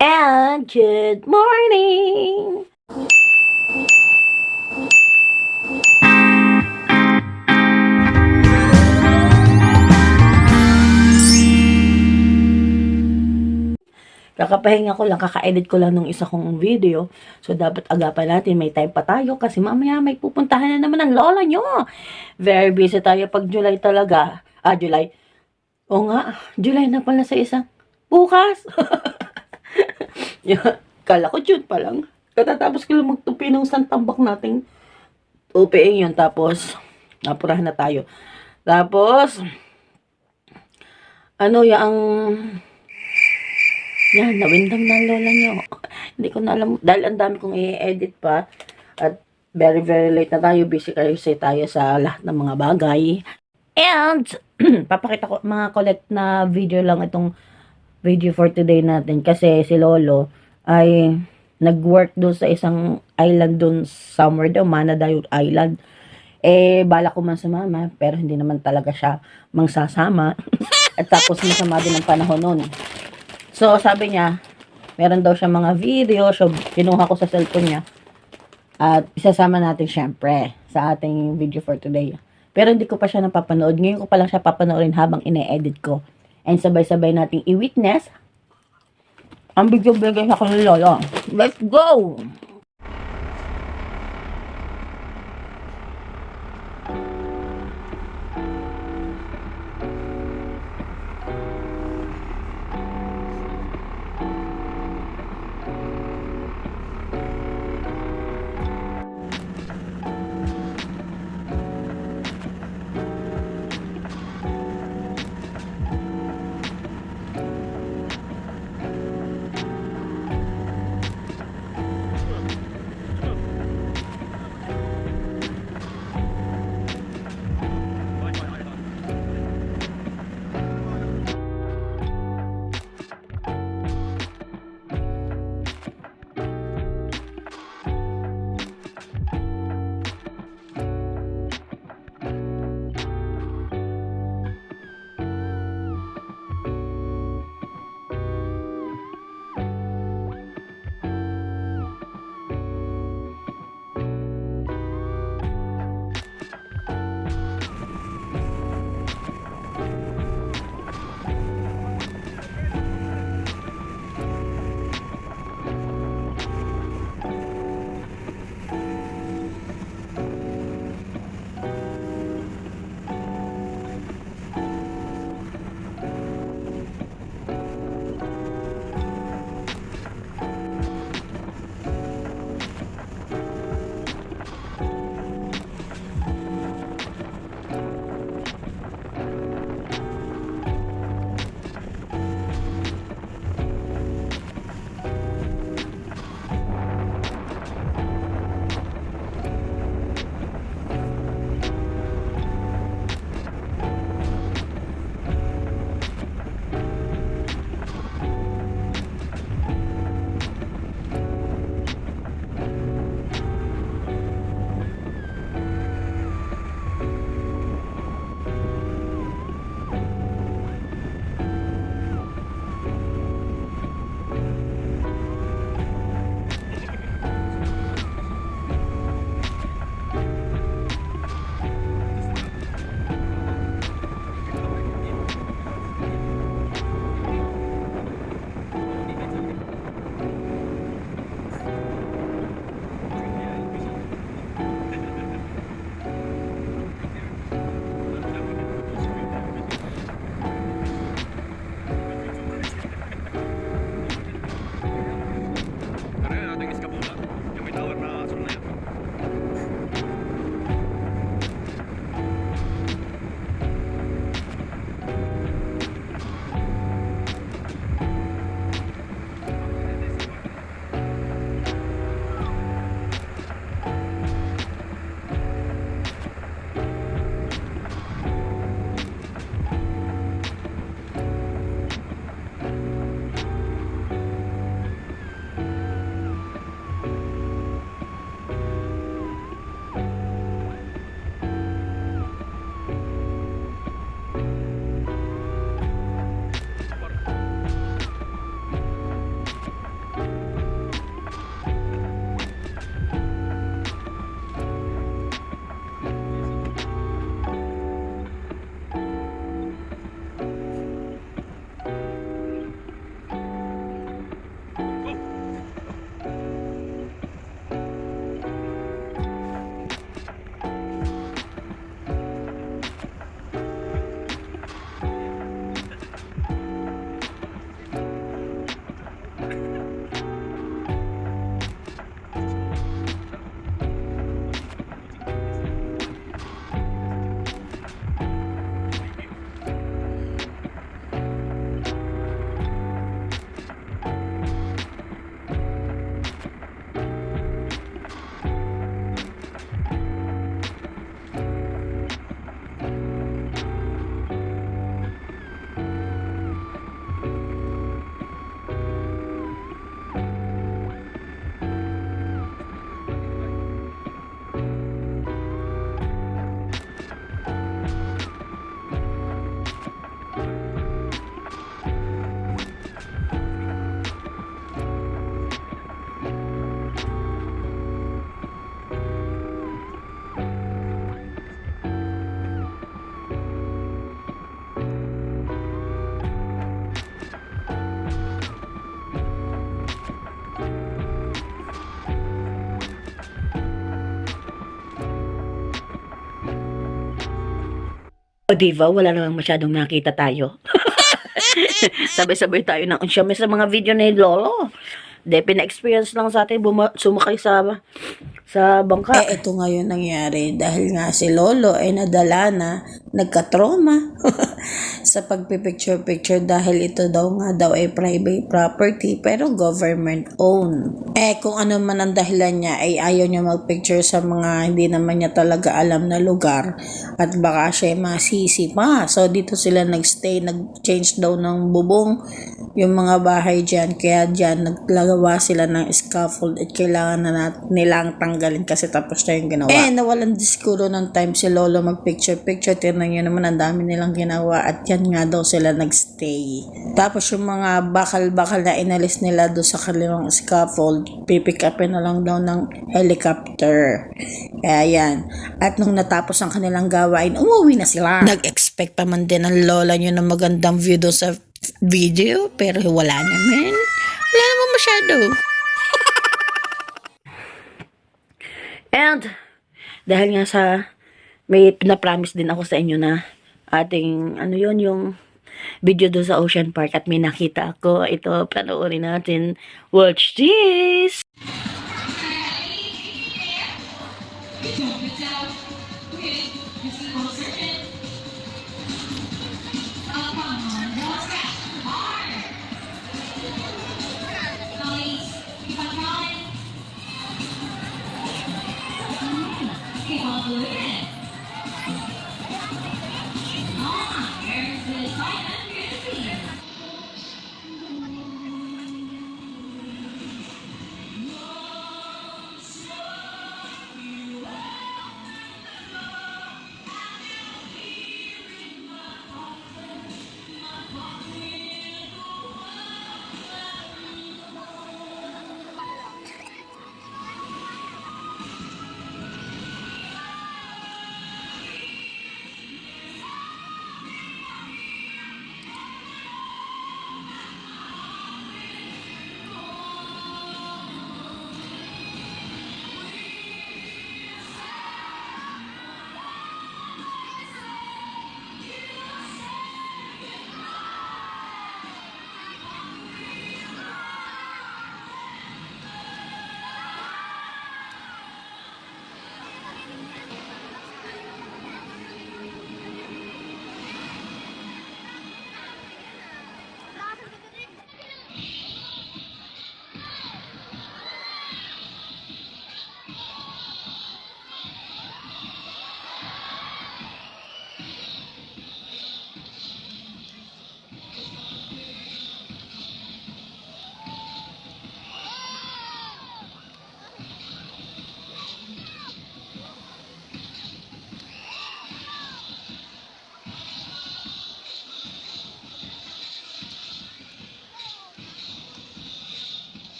And good morning! Kakapahinga ko lang, kaka-edit ko lang ng isa kong video. So, dapat agapan natin, may time pa tayo kasi mamaya may pupuntahan na naman ang lola nyo. Very busy tayo pag July talaga. Ah, July. O nga, July na pala sa isang bukas. Kala ko June pa lang. Katatapos ko lang magtupi ng isang tambak nating tupiin yun. Tapos, napurahan na tayo. Tapos, ano yung yan, nawindang ng lola nyo. Hindi ko na alam. Dahil ang dami kong i-edit pa. At very, very late na tayo. Busy kayo say tayo sa lahat ng mga bagay. And, papakita ko mga collect na video lang itong video for today natin. Kasi si Lolo ay nag-work doon sa isang island doon somewhere daw. Manadayo Island. Eh, bala ko man sumama. Pero hindi naman talaga siya mangsasama. At tapos masama din ang panahon nun. So, sabi niya, meron daw siya mga video. So, kinuha ko sa cellphone niya. At isasama natin syempre sa ating video for today. Pero hindi ko pa siya napapanood. Ngayon ko pa lang siya papanoorin habang ine-edit ko. And sabay-sabay nating i-witness ang bigay sa ni Lolo. Let's go! Diva, wala namang masyadong nakita tayo. Sabay-sabay tayo ng unsyame sa mga video ni Lolo. De, pina-experience lang sa atin buma- sumakay sa sa bangka. Eh, ito ngayon nangyari dahil nga si Lolo ay nadala na nagka-trauma sa pagpipicture-picture dahil ito daw nga daw ay private property pero government owned. Eh, kung ano man ang dahilan niya ay ayaw niya magpicture sa mga hindi naman niya talaga alam na lugar at baka siya ay masisi pa. So, dito sila nagstay, nag-change daw ng bubong yung mga bahay dyan. Kaya dyan, naglagawa sila ng scaffold at kailangan na nat- nilang tanggalin kasi tapos na yung ginawa. Eh, nawalan diskuro ng time si Lolo mag-picture-picture. Tirnan nyo naman, ang dami nilang ginawa at yan nga daw sila nagstay. Tapos yung mga bakal-bakal na inalis nila doon sa kanilang scaffold, pipick upin na lang daw ng helicopter. Kaya yan. At nung natapos ang kanilang gawain, umuwi na sila. Nag-expect pa man din ang lola nyo ng magandang view doon sa video, pero wala naman. Wala naman masyado. And, dahil nga sa, may pinapromise din ako sa inyo na ating, ano yon yung video doon sa Ocean Park at may nakita ako. Ito, panoorin natin. Watch this!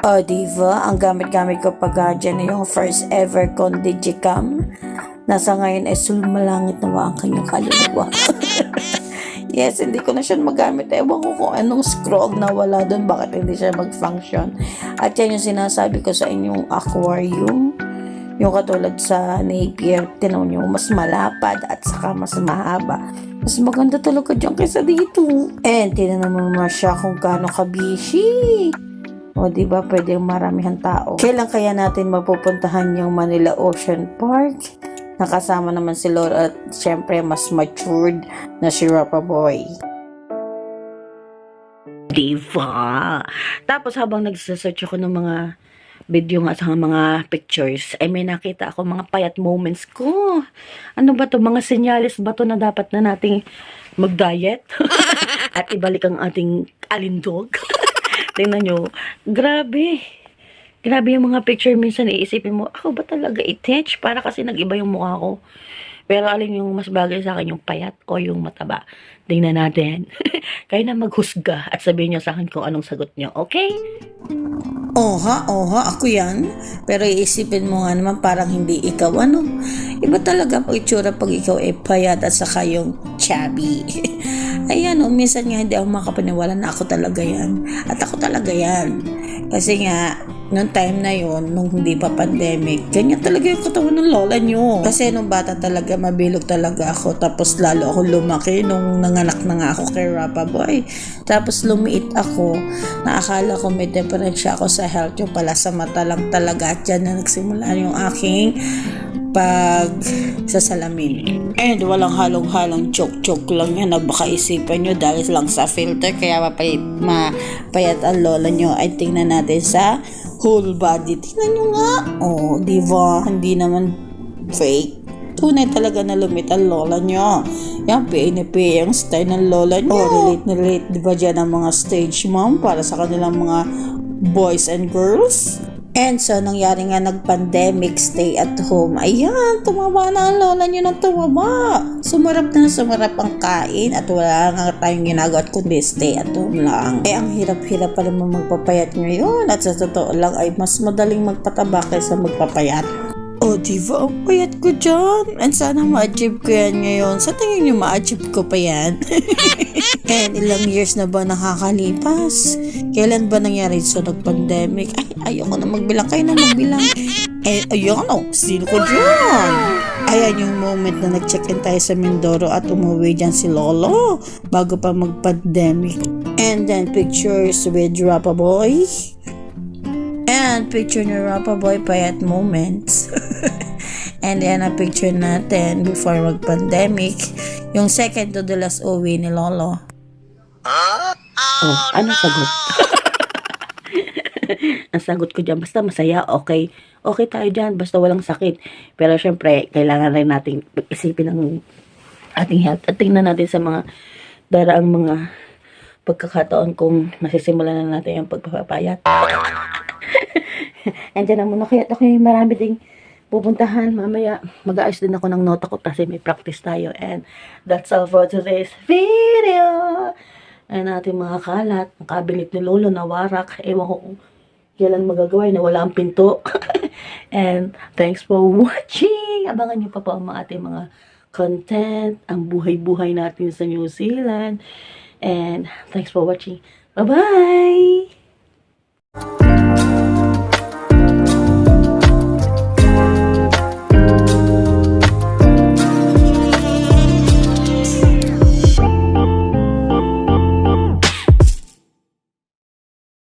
O, diva, ang gamit-gamit ko pag ah, dyan yung first ever kong digicam. Nasa ngayon ay sulmalangit na ang kanyang kaluluwa. yes, hindi ko na siya magamit. Ewan ko kung anong scroll na wala doon, bakit hindi siya mag-function. At yan yung sinasabi ko sa inyong aquarium. Yung katulad sa Napier, tinaw nyo, mas malapad at saka mas mahaba. Mas maganda talaga dyan kaysa dito. And tinanan mo siya kung gaano kabishi. O, di ba pwede maramihan tao. Kailan kaya natin mapupuntahan yung Manila Ocean Park? Nakasama naman si Laura at syempre mas matured na si Rapa Boy. Diva. Tapos habang nagsasearch ako ng mga video nga sa mga pictures, ay may nakita ako mga payat moments ko. Ano ba to Mga senyales ba to na dapat na nating mag-diet? At ibalik ang ating alindog? Tingnan nyo. Grabe. Grabe yung mga picture minsan iisipin mo, ako ba talaga itech? Para kasi nag-iba yung mukha ko. Pero alin yung mas bagay sa akin, yung payat o yung mataba? Tingnan natin. Kayo na maghusga at sabihin nyo sa akin kung anong sagot nyo, okay? Oha, oha, ako yan. Pero iisipin mo nga naman parang hindi ikaw, ano? Iba talaga pag itsura pag ikaw ay payat at saka yung chubby. Ayan, oh, minsan nga hindi ako makapaniwala na ako talaga yan. At ako talaga yan. Kasi nga, nung time na yon nung hindi pa pandemic, ganyan talaga yung katawan ng lola nyo. Kasi nung bata talaga, mabilog talaga ako. Tapos lalo ako lumaki nung nanganak na nga ako kay Rapa Boy. Tapos lumiit ako, na akala ko may diferensya ako sa health yung pala sa mata lang talaga. At dyan na nagsimula yung aking pag sa salamin. And walang halong-halong joke-joke lang yan na baka isipan nyo dahil lang sa filter kaya mapayat, mapayat ang lola nyo ay tingnan natin sa whole body. Tingnan nyo nga. Oh, di ba? Hindi naman fake. Tunay talaga na lumit ang lola nyo. Yan, PA na PA ang style ng lola nyo. Oh, relate na relate, di ba dyan ang mga stage mom para sa kanilang mga boys and girls? And so, nangyari nga nag-pandemic stay at home. Ayan, tumaba na ang lola niyo ng tumaba. Sumarap na sumarap ang kain at wala nga tayong ginagawa kundi stay at home lang. Eh, ang hirap-hirap pa naman magpapayat ngayon at sa totoo lang ay mas madaling magpataba kaysa magpapayat. Oh, diva, ang payat ko dyan. And sana ma-achieve ko yan ngayon. Sa tingin niyo ma-achieve ko pa yan? And ilang years na ba nakakalipas? Kailan ba nangyari sa nag-pandemic? Ay, ayoko na magbilang. Kayo na magbilang. Eh, ayun o. Sino ko dyan? Ayan yung moment na nag-check-in tayo sa Mindoro at umuwi dyan si Lolo bago pa mag-pandemic. And then pictures with Rapa Boy. And picture ni Rapa Boy payat moments. And then a picture natin before mag-pandemic. Yung second to the last uwi ni Lolo. Oh, anong sagot? ang sagot ko dyan, basta masaya, okay. Okay tayo dyan, basta walang sakit. Pero syempre, kailangan rin natin isipin ang ating health at tingnan natin sa mga daraang mga pagkakataon kung masisimulan na natin yung pagpapayat. Andiyan na muna ako yung marami ding pupuntahan. Mamaya mag-aayos din ako ng nota ko kasi may practice tayo. And that's all for today's video. Ay natin mga kalat. Ang kabinet ni Lolo na warak. Ewan ko kung kailan magagawa na wala ang pinto. And thanks for watching. Abangan niyo pa po ang mga ating mga content, ang buhay-buhay natin sa New Zealand. And thanks for watching. Bye-bye!